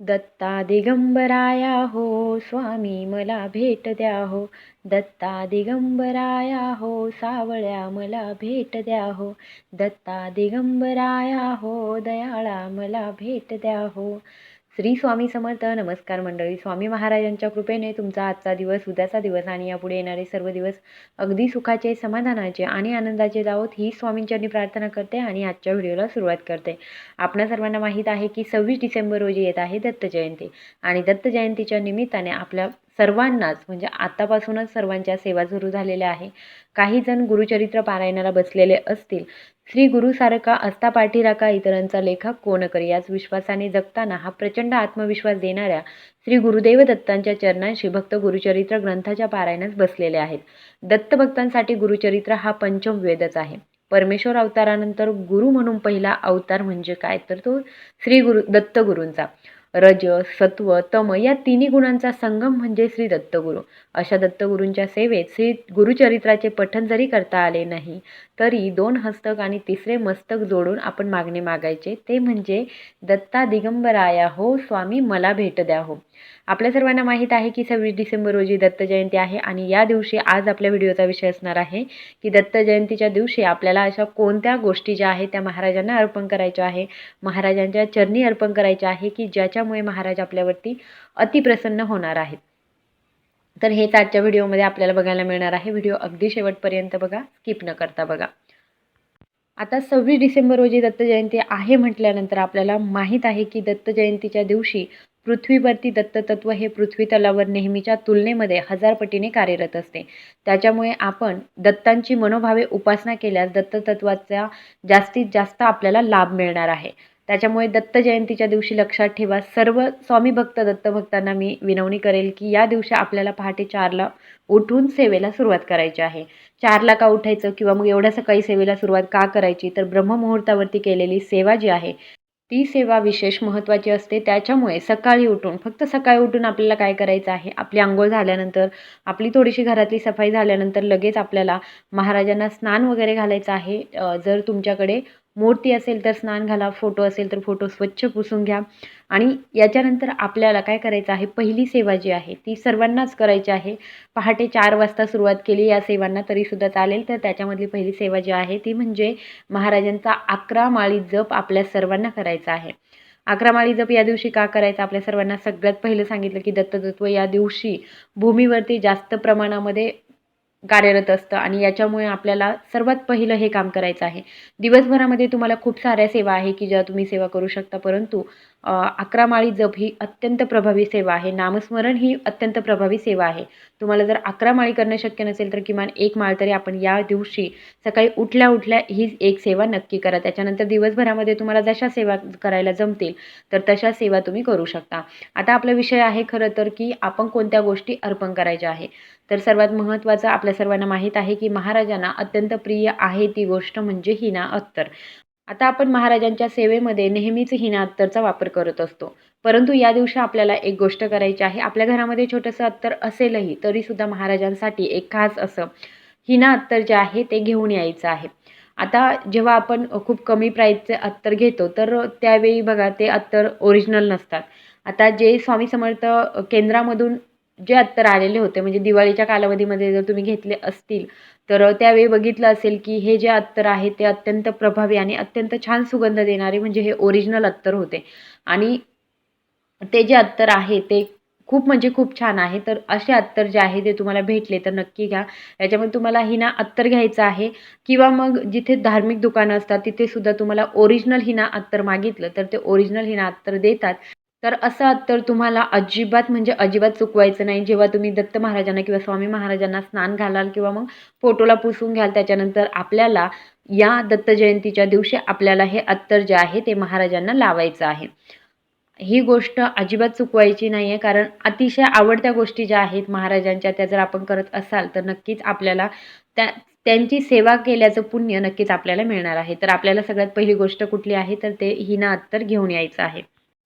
दत्ता दिगंबराया हो स्वामी मला भेट द्या हो दत्ता दिगंबराया हो सावळ्या मला भेट द्या हो दत्ता दिगंबराया हो दयाळा मला भेट द्या हो श्री स्वामी समर्थ. नमस्कार मंडळी. स्वामी महाराजांच्या कृपेने तुमचा आजचा दिवस उद्याचा दिवस आणि यापुढे येणारे सर्व दिवस अगदी सुखाचे समाधानाचे आणि आनंदाचे जावोत ही स्वामींच्यांनी प्रार्थना करते आणि आजच्या व्हिडिओला सुरुवात करते. आपणा सर्वांना माहीत आहे की सव्वीस डिसेंबर रोजी येत आहे दत्त जयंती आणि दत्त जयंतीच्या निमित्ताने आपल्या सर्वांनाच म्हणजे आतापासूनच सर्वांच्या सेवा सुरू झालेल्या आहे. काही जण गुरुचरित्र पारायणाला बसलेले असतील. श्री गुरुसारखा असता पाठीराखा इतरांचा लेखा कोण करी? याच विश्वासाने जगताना हा प्रचंड आत्मविश्वास देणाऱ्या श्री गुरुदेव दत्तांच्या चरणांशी भक्त गुरुचरित्र ग्रंथाच्या पारायणास बसलेले आहेत. दत्त भक्तांसाठी गुरुचरित्र हा पंचम वेदच आहे. परमेश्वर अवतारानंतर गुरु म्हणून पहिला अवतार म्हणजे काय? तर तो श्री गुरु दत्तगुरूंचा रज सत्व तम या तिन्ही गुणांचा संगम म्हणजे श्री दत्तगुरू. अशा दत्तगुरूंच्या सेवेत श्री गुरुचरित्राचे पठण जरी करता आले नाही तरी दोन हस्तक आणि तिसरे मस्तक जोडून आपण मागणे मागायचे ते म्हणजे दत्ता दिगंबराया हो स्वामी मला भेट द्या हो. आपल्या सर्वांना माहीत आहे की सव्वीस डिसेंबर रोजी दत्त जयंती आहे आणि या दिवशी आज आपल्या व्हिडिओचा विषय असणार आहे की दत्त जयंतीच्या दिवशी आपल्याला अशा कोणत्या गोष्टी ज्या आहेत त्या महाराजांना अर्पण करायच्या आहे महाराजांच्या चरणी अर्पण करायच्या आहे की ज्याच्या ज्याच्यामुळे महाराज आपल्यावरती अतिप्रसन्न होणार आहेत. तर हेच आजच्या व्हिडिओमध्ये आपल्याला बघायला मिळणार आहे. व्हिडिओ अगदी शेवटपर्यंत बघा स्किप न करता बघा. आता सव्वीस डिसेंबर रोजी दत्त जयंती आहे म्हटल्यानंतर आपल्याला माहीत आहे की दत्त जयंतीच्या दिवशी पृथ्वीवरती दत्ततत्व हे पृथ्वी तलावर नेहमीच्या तुलनेमध्ये हजार पटीने कार्यरत असते. त्याच्यामुळे आपण दत्तांची मनोभावे उपासना केल्यास दत्ततत्वाचा जास्तीत जास्त आपल्याला लाभ मिळणार आहे. त्याच्यामुळे दत्त जयंतीच्या दिवशी लक्षात ठेवा. सर्व स्वामी भक्त दत्तभक्तांना मी विनवणी करेल की या दिवशी आपल्याला पहाटे चारला उठून सेवेला सुरुवात करायची आहे. चारला का उठायचं किंवा मग एवढ्या सकाळी सेवेला सुरुवात का करायची? तर ब्रह्ममुहूर्तावरती केलेली सेवा जी आहे ती सेवा विशेष महत्त्वाची असते. त्याच्यामुळे सकाळी उठून फक्त सकाळी उठून आपल्याला काय करायचं आहे? आपली आंघोळ झाल्यानंतर आपली थोडीशी घरातली सफाई झाल्यानंतर लगेच आपल्याला महाराजांना स्नान वगैरे घालायचं आहे. जर तुमच्याकडे मूर्ती असेल तर स्नान घाला फोटो असेल तर फोटो स्वच्छ पुसून घ्या. आणि याच्यानंतर आपल्याला काय करायचं आहे? पहिली सेवा जी आहे ती सर्वांनाच करायची आहे. पहाटे चार वाजता सुरुवात केली या सेवांना तरीसुद्धा चालेल. तर त्याच्यामधली पहिली सेवा जी आहे ती म्हणजे महाराजांचा अकरा माळी जप आपल्या सर्वांना करायचा आहे. अकरा माळी जप या दिवशी का करायचं? आपल्या सर्वांना सगळ्यात पहिलं सांगितलं की दत्ततत्व या दिवशी भूमीवरती जास्त प्रमाणामध्ये कार्यरत असतं आणि याच्यामुळे आपल्याला सर्वात पहिलं हे काम करायचं आहे. दिवसभरामध्ये तुम्हाला खूप साऱ्या सेवा आहे की ज्या तुम्ही सेवा करू शकता परंतु अकरा माळी जप ही अत्यंत प्रभावी सेवा आहे. नामस्मरण ही अत्यंत प्रभावी सेवा आहे. तुम्हाला जर अकरा माळी करणं शक्य नसेल तर किमान एक माळ तरी आपण या दिवशी सकाळी उठल्या उठल्या हीच एक सेवा नक्की करा. त्याच्यानंतर दिवसभरामध्ये तुम्हाला जशा सेवा करायला जमतील तर तशा सेवा तुम्ही करू शकता. आता आपला विषय आहे खरं तर की आपण कोणत्या गोष्टी अर्पण करायच्या आहे? तर सर्वात महत्त्वाचं आपल्या सर्वांना माहीत आहे की महाराजांना अत्यंत प्रिय आहे ती गोष्ट म्हणजे हिना अत्तर आता आपण महाराजांच्या सेवेमध्ये नेहमीच हिना अत्तरचा वापर करत असतो. परंतु या दिवशी आपल्याला एक गोष्ट करायची आहे. आपल्या घरामध्ये छोटंसं अत्तर असेलही तरीसुद्धा महाराजांसाठी एक खास असं हिना अत्तर जे आहे ते घेऊन यायचं आहे. आता जेव्हा आपण खूप कमी प्राईजचे अत्तर घेतो तर त्यावेळी बघा ते अत्तर ओरिजिनल नसतात. आता जे स्वामी समर्थ केंद्रामधून जे अत्तर आलेले होते म्हणजे दिवाळीच्या कालावधीमध्ये जर तुम्ही घेतले असतील तर त्यावेळी बघितलं असेल की हे जे अत्तर आहे ते अत्यंत प्रभावी आणि अत्यंत छान सुगंध देणारे म्हणजे हे ओरिजिनल अत्तर होते. आणि ते जे अत्तर आहे ते खूप म्हणजे खूप छान आहे. तर असे अत्तर जे आहे ते तुम्हाला भेटले तर नक्की घ्या. याच्यामध्ये तुम्हाला हिना अत्तर घ्यायचं आहे किंवा मग जिथे धार्मिक दुकानं असतात तिथे सुद्धा तुम्हाला ओरिजिनल हिना अत्तर मागितलं तर ते ओरिजिनल हिना अत्तर देतात. तर असं तर तुम्हाला अजिबात म्हणजे अजिबात चुकवायचं नाही. जेव्हा तुम्ही दत्त महाराजांना किंवा स्वामी महाराजांना स्नान घालाल किंवा मग फोटोला पुसून घ्याल त्याच्यानंतर आपल्याला या दत्त जयंतीच्या दिवशी आपल्याला हे अत्तर जे आहे ते महाराजांना लावायचं आहे. ही गोष्ट अजिबात चुकवायची नाही आहे कारण अतिशय आवडत्या गोष्टी ज्या आहेत महाराजांच्या त्या जर आपण करत असाल तर नक्कीच आपल्याला त्या त्यांची सेवा केल्याचं पुण्य नक्कीच आपल्याला मिळणार आहे. तर आपल्याला सगळ्यात पहिली गोष्ट कुठली आहे? तर ते हिना अत्तर घेऊन यायचं आहे.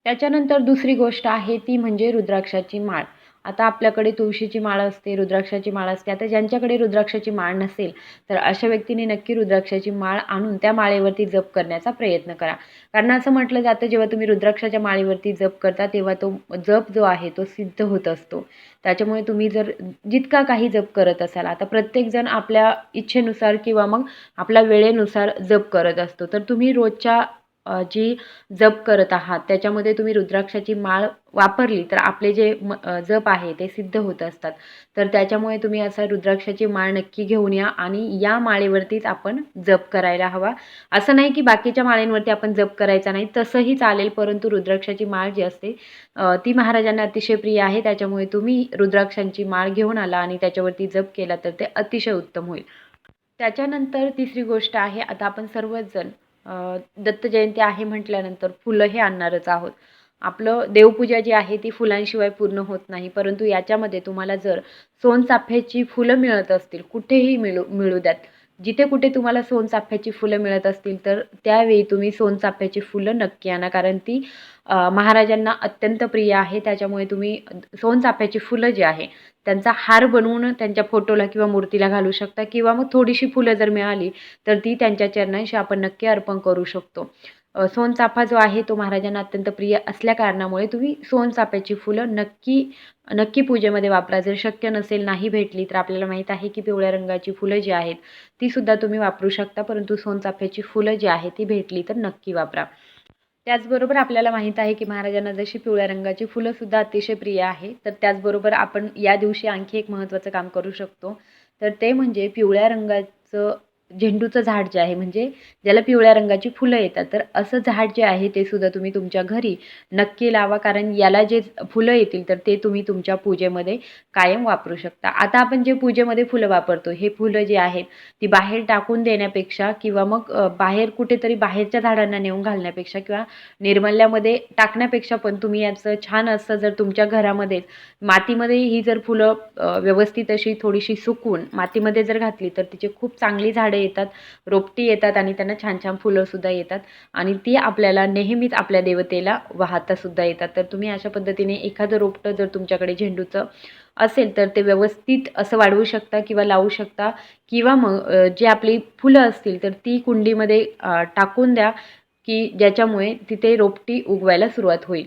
त्याच्यानंतर दुसरी गोष्ट आहे ती म्हणजे रुद्राक्षाची माळ. आता आपल्याकडे तुळशीची माळ असते रुद्राक्षाची माळ असते. आता ज्यांच्याकडे रुद्राक्षाची माळ नसेल तर अशा व्यक्तीने नक्की रुद्राक्षाची माळ आणून त्या माळेवरती जप करण्याचा प्रयत्न करा. कारण असं म्हटलं जातं जेव्हा तुम्ही रुद्राक्षाच्या माळेवरती जप करता तेव्हा तो जप जो आहे तो सिद्ध होत असतो. त्याच्यामुळे तुम्ही जर जितका काही जप करत असाल आता प्रत्येकजण आपल्या इच्छेनुसार किंवा मग आपल्या वेळेनुसार जप करत असतो. तर तुम्ही रोजच्या जी जप करत आहात त्याच्यामध्ये तुम्ही रुद्राक्षाची माळ वापरली तर आपले जे म जप आहे ते सिद्ध होत असतात. तर त्याच्यामुळे तुम्ही असा रुद्राक्षाची माळ नक्की घेऊन या आणि या माळेवरतीच आपण जप करायला हवा. असं नाही की बाकीच्या माळेंवरती आपण जप करायचा नाही तसंही चालेल परंतु रुद्राक्षाची माळ जी असते ती महाराजांना अतिशय प्रिय आहे त्याच्यामुळे तुम्ही रुद्राक्षांची माळ घेऊन आला आणि त्याच्यावरती जप केला तर ते अतिशय उत्तम होईल. त्याच्यानंतर तिसरी गोष्ट आहे आता आपण सर्वच जण दत्त जयंती आहे म्हटल्यानंतर फुलं हे आणणारच आहोत. आपलं देवपूजा जी आहे ती फुलांशिवाय पूर्ण होत नाही परंतु याच्यामध्ये तुम्हाला जर सोनचाफ्याची फुलं मिळत असतील कुठेही मिळू मिळू द्यात. जिथे कुठे तुम्हाला सोनचाफ्याची फुलं मिळत असतील तर त्यावेळी तुम्ही सोनचाफ्याची फुलं नक्की आणा कारण ती महाराजांना अत्यंत प्रिय आहे. त्याच्यामुळे तुम्ही सोनचाफ्याची फुलं जी आहे त्यांचा हार बनवून त्यांच्या फोटोला किंवा मूर्तीला घालू शकता किंवा मग थोडीशी फुलं जर मिळाली तर ती त्यांच्या चरणांशी आपण नक्की अर्पण करू शकतो. सोनचाफा जो आहे तो महाराजांना अत्यंत प्रिय असल्या कारणामुळे तुम्ही सोनचाफ्याची फुलं नक्की नक्की पूजेमध्ये वापरा. जर शक्य नसेल नाही भेटली तर आपल्याला माहीत आहे की पिवळ्या रंगाची फुलं जी आहेत तीसुद्धा तुम्ही वापरू शकता परंतु सोनचाफ्याची फुलं जी आहे ती भेटली तर नक्की वापरा. त्याचबरोबर आपल्याला माहीत आहे की महाराजांना जशी पिवळ्या रंगाची फुलंसुद्धा अतिशय प्रिय आहे तर त्याचबरोबर आपण या दिवशी आणखी एक महत्त्वाचं काम करू शकतो. तर ते म्हणजे पिवळ्या रंगाचं झेंडूचं झाड जे आहे म्हणजे ज्याला पिवळ्या रंगाची फुलं येतात. तर असं झाड जे आहे ते सुद्धा तुम्ही तुमच्या घरी नक्की लावा. कारण याला जे फुलं येतील तर ते तुम्ही तुमच्या पूजेमध्ये कायम वापरू शकता. आता आपण जे पूजेमध्ये फुलं वापरतो हे फुलं जे आहेत ती बाहेर टाकून देण्यापेक्षा किंवा मग बाहेर कुठेतरी बाहेरच्या झाडांना नेऊन घालण्यापेक्षा किंवा निर्मल्यामध्ये टाकण्यापेक्षा पण तुम्ही याचं छान असं जर तुमच्या घरामध्ये मातीमध्ये ही जर फुलं व्यवस्थित अशी थोडीशी सुकून मातीमध्ये जर घातली तर तिचे खूप चांगली झाडं येतात रोपटी येतात आणि त्यांना छान छान फुलंसुद्धा येतात. आणि ती आपल्याला नेहमीच आपल्या देवतेला वाहतासुद्धा येतात. तर तुम्ही अशा पद्धतीने एखादं रोपटं जर तुमच्याकडे झेंडूचं असेल तर ते व्यवस्थित असं वाढवू शकता किंवा लावू शकता किंवा मग जे आपली फुलं असतील तर ती कुंडीमध्ये टाकून द्या की ज्याच्यामुळे तिथे रोपटी उगवायला सुरुवात होईल.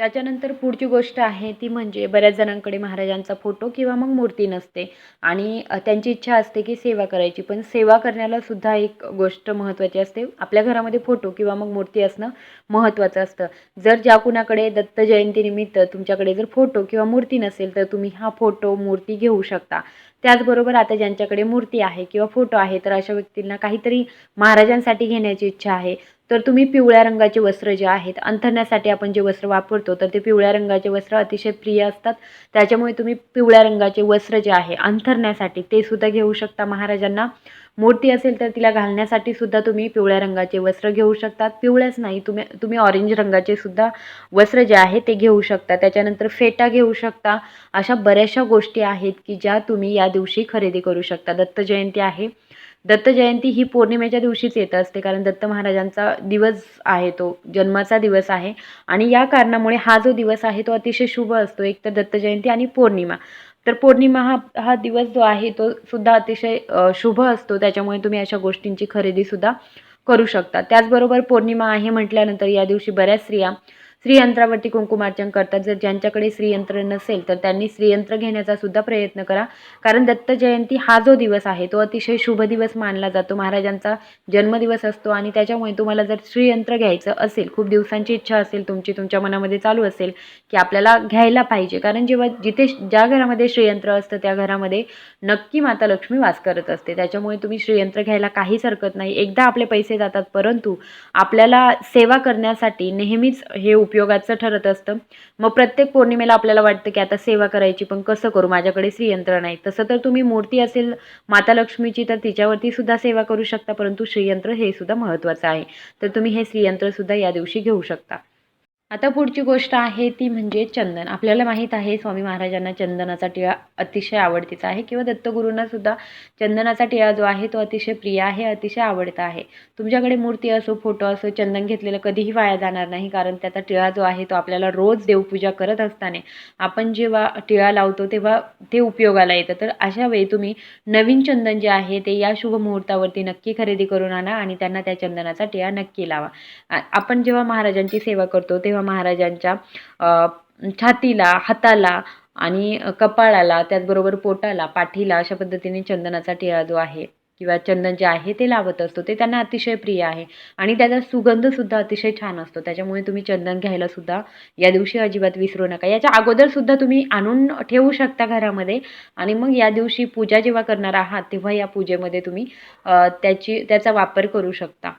त्याच्यानंतर पुढची गोष्ट आहे ती म्हणजे बऱ्याच जणांकडे महाराजांचा फोटो किंवा मग मूर्ती नसते. आणि त्यांची इच्छा असते की सेवा करायची. पण सेवा करण्याला सुद्धा एक गोष्ट महत्त्वाची असते. आपल्या घरामध्ये फोटो किंवा मग मूर्ती असणं महत्त्वाचं असतं. जर ज्या कुणाकडे दत्त जयंतीनिमित्त तुमच्याकडे जर फोटो किंवा मूर्ती नसेल तर तुम्ही हा फोटो मूर्ती घेऊ शकता. त्याचबरोबर आता ज्यांच्याकडे मूर्ती आहे किंवा फोटो आहे तर अशा व्यक्तींना काहीतरी महाराजांसाठी घेण्याची इच्छा आहे. तर तुम्ही पिवळ्या रंगाचे वस्त्र जे आहेत अंथरण्यासाठी आपण जे वस्त्र वापरतो तर ते पिवळ्या रंगाचे वस्त्र अतिशय प्रिय असतात. त्याच्यामुळे तुम्ही पिवळ्या रंगाचे वस्त्र जे आहे अंथरण्यासाठी ते सुद्धा घेऊ शकता महाराजांना. मूर्ती असेल तर तिला घालण्यासाठी सुद्धा तुम्ही पिवळ्या रंगाचे वस्त्र घेऊ शकतात. पिवळ्याच नाही तुम्ही तुम्ही ऑरेंज रंगाचे सुद्धा वस्त्र जे आहे ते घेऊ शकता. त्याच्यानंतर फेटा घेऊ शकता. अशा बऱ्याचशा गोष्टी आहेत की ज्या तुम्ही या दिवशी खरेदी करू शकता. दत्त जयंती आहे. दत्त जयंती ही पौर्णिमेच्या दिवशीच येत असते कारण दत्त महाराजांचा दिवस आहे तो जन्माचा दिवस आहे. आणि या कारणामुळे हा जो दिवस आहे तो अतिशय शुभ असतो. एक तर दत्त जयंती आणि पौर्णिमा. तर पौर्णिमा हा हा दिवस जो आहे तो सुद्धा अतिशय शुभ असतो. त्याच्यामुळे तुम्ही अशा गोष्टींची खरेदीसुद्धा करू शकता. त्याचबरोबर पौर्णिमा आहे म्हटल्यानंतर या दिवशी बऱ्याच स्त्रिया श्रीयंत्रावरती कुंकुमार्चन करतात. जर ज्यांच्याकडे श्रीयंत्र नसेल तर त्यांनी श्रीयंत्र घेण्याचा सुद्धा प्रयत्न करा. कारण दत्त जयंती हा जो दिवस आहे तो अतिशय शुभ दिवस मानला जातो. महाराजांचा जन्मदिवस असतो आणि त्याच्यामुळे तुम्हाला जर श्रीयंत्र घ्यायचं असेल खूप दिवसांची इच्छा असेल तुमची तुमच्या मनामध्ये चालू असेल की आपल्याला घ्यायला पाहिजे. कारण जेव्हा जिथे ज्या घरामध्ये श्रीयंत्र असतं त्या घरामध्ये नक्की माता लक्ष्मी वास करत असते. त्याच्यामुळे तुम्ही श्रीयंत्र घ्यायला काहीच हरकत नाही. एकदा आपले पैसे जातात परंतु आपल्याला सेवा करण्यासाठी नेहमीच हे उपयोगाचं ठरत असतं. मग प्रत्येक पौर्णिमेला आपल्याला वाटतं की आता सेवा करायची पण कसं करू? माझ्याकडे श्रीयंत्र नाही. तसं तर तुम्ही मूर्ती असेल माता लक्ष्मीची तर तिच्यावरती सुद्धा सेवा करू शकता परंतु श्रीयंत्र हे सुद्धा महत्त्वाचं आहे. तर तुम्ही हे श्रीयंत्र सुद्धा या दिवशी घेऊ शकता. आता पुढची गोष्ट आहे ती म्हणजे चंदन. आपल्याला माहीत आहे स्वामी महाराजांना चंदनाचा टिळा अतिशय आवडतीचा आहे किंवा दत्तगुरूंना सुद्धा चंदनाचा टिळा जो आहे तो अतिशय प्रिय आहे अतिशय आवडता आहे. तुमच्याकडे मूर्ती असो फोटो असो चंदन घेतलेलं कधीही वाया जाणार नाही कारण त्याचा टिळा जो आहे तो आपल्याला रोज देवपूजा करत असताना आपण जेव्हा टिळा लावतो तेव्हा ते उपयोगाला येतं. तर अशा वेळी तुम्ही नवीन चंदन जे आहे ते या शुभ मुहूर्तावरती नक्की खरेदी करून आणा आणि त्यांना त्या चंदनाचा टिळा नक्की लावा. आपण जेव्हा महाराजांची सेवा करतो तेव्हा महाराजांच्या छातीला हाताला आणि कपाळाला त्याचबरोबर पोटाला पाठीला अशा पद्धतीने चंदनाचा टिळा जो आहे किंवा चंदन जे आहे ते लावत असतो ते त्यांना अतिशय प्रिय आहे. आणि त्याचा सुगंधसुद्धा अतिशय छान असतो. त्याच्यामुळे तुम्ही चंदन घ्यायला सुद्धा या दिवशी अजिबात विसरू नका. याच्या अगोदर सुद्धा तुम्ही आणून ठेवू शकता घरामध्ये आणि मग या दिवशी पूजा जेव्हा करणार आहात तेव्हा या पूजेमध्ये तुम्ही त्याची त्याचा वापर करू शकता.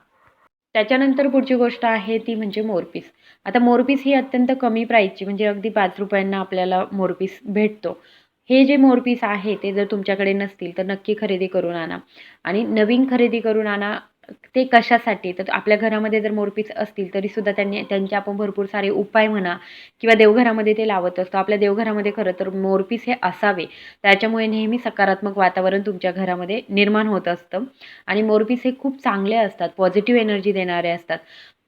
त्याच्यानंतर पुढची गोष्ट आहे ती म्हणजे मोरपीस. आता मोरपीस ही अत्यंत कमी प्राईजची म्हणजे अगदी पाच रुपयांना आपल्याला मोरपीस भेटतो. हे जे मोरपीस आहे ते जर तुमच्याकडे नसतील तर नक्की खरेदी करून आणा. आणि नवीन खरेदी करून आणा ते कशासाठी? तर आपल्या घरामध्ये जर मोरपीस असतील तरीसुद्धा त्यांनी त्यांचे आपण भरपूर सारे उपाय म्हणा किंवा देवघरामध्ये ते लावत असतो. आपल्या देवघरामध्ये खरं तर मोरपीस हे असावे. त्याच्यामुळे नेहमी सकारात्मक वातावरण तुमच्या घरामध्ये निर्माण होत असतं. आणि मोरपीस हे खूप चांगले असतात पॉझिटिव्ह एनर्जी देणारे असतात.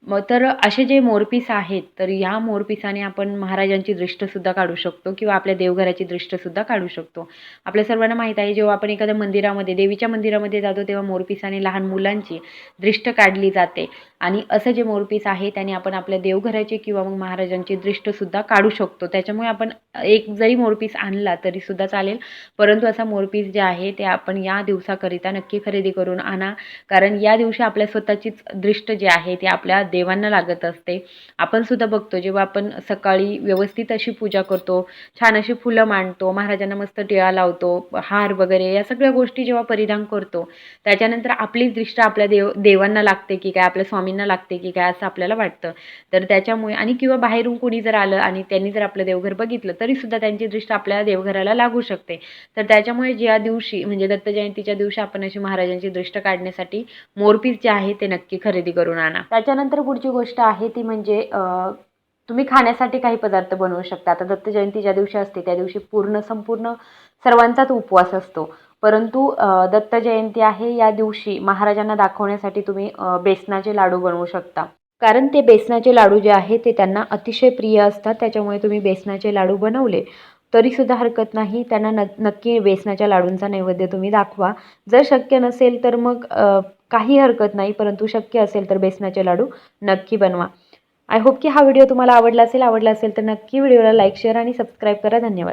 मग तर असे जे मोरपीस आहेत तर ह्या मोरपिसाने आपण महाराजांची दृष्टसुद्धा काढू शकतो किंवा आपल्या देवघराची दृष्टसुद्धा काढू शकतो. आपल्या सर्वांना माहीत आहे जेव्हा आपण एखाद्या मंदिरामध्ये देवीच्या मंदिरामध्ये जातो तेव्हा मोरपिसाने लहान मुलांची दृष्ट काढली जाते. आणि असं जे मोरपीस आहे त्याने आपण आपल्या देवघराची किंवा मग महाराजांची दृष्टसुद्धा काढू शकतो. त्याच्यामुळे आपण एक जरी मोरपीस आणला तरीसुद्धा चालेल. परंतु असा मोरपीस जे आहे ते आपण या दिवसाकरिता नक्की खरेदी करून आणा. कारण या दिवशी आपल्या स्वतःचीच दृष्ट जे आहे ते आपल्या देवांना लागत असते. आपण सुद्धा बघतो जेव्हा आपण सकाळी व्यवस्थित अशी पूजा करतो छान अशी फुलं मांडतो महाराजांना मस्त टिळा लावतो हार वगैरे या सगळ्या गोष्टी जेव्हा परिधान करतो त्याच्यानंतर आपलीच दृष्ट आपल्या देव देवांना लागते की काय आपल्या स्वामी स्वामींना लागते की काय असं आपल्याला वाटतं. तर त्याच्यामुळे आणि किंवा बाहेरून कुणी जर आलं आणि त्यांनी जर आपलं देवघर बघितलं तरीसुद्धा त्यांची दृष्ट आपल्या देवघराला लागू शकते. तर त्याच्यामुळे ज्या दिवशी म्हणजे दत्त जयंतीच्या दिवशी आपण अशी महाराजांची दृष्ट काढण्यासाठी मोरपीस जे आहे ते नक्की खरेदी करून आणा. त्याच्यानंतर पुढची गोष्ट आहे ती म्हणजे तुम्ही खाण्यासाठी काही पदार्थ बनवू शकता. आता दत्त जयंती ज्या दिवशी असते त्या दिवशी पूर्ण संपूर्ण सर्वांचाच उपवास असतो. परंतु दत्त जयंती आहे या दिवशी महाराजांना दाखवण्यासाठी तुम्ही बेसनाचे लाडू बनवू शकता. कारण ते बेसनाचे लाडू जे आहे ते त्यांना अतिशय प्रिय असतात त्याच्यामुळे तुम्ही बेसनाचे लाडू बनवले. तरीसुद्धा हरकत नाही त्यांना न नक्की बेसनाच्या लाडूंचा नैवेद्य तुम्ही दाखवा. जर शक्य नसेल तर मग काही हरकत नाही परंतु शक्य असेल तर बेसनाचे लाडू नक्की बनवा. आय होप की हा व्हिडिओ तुम्हाला आवडला असेल. आवडला असेल तर नक्की व्हिडिओला लाईक शेअर आणि सबस्क्राईब करा. धन्यवाद.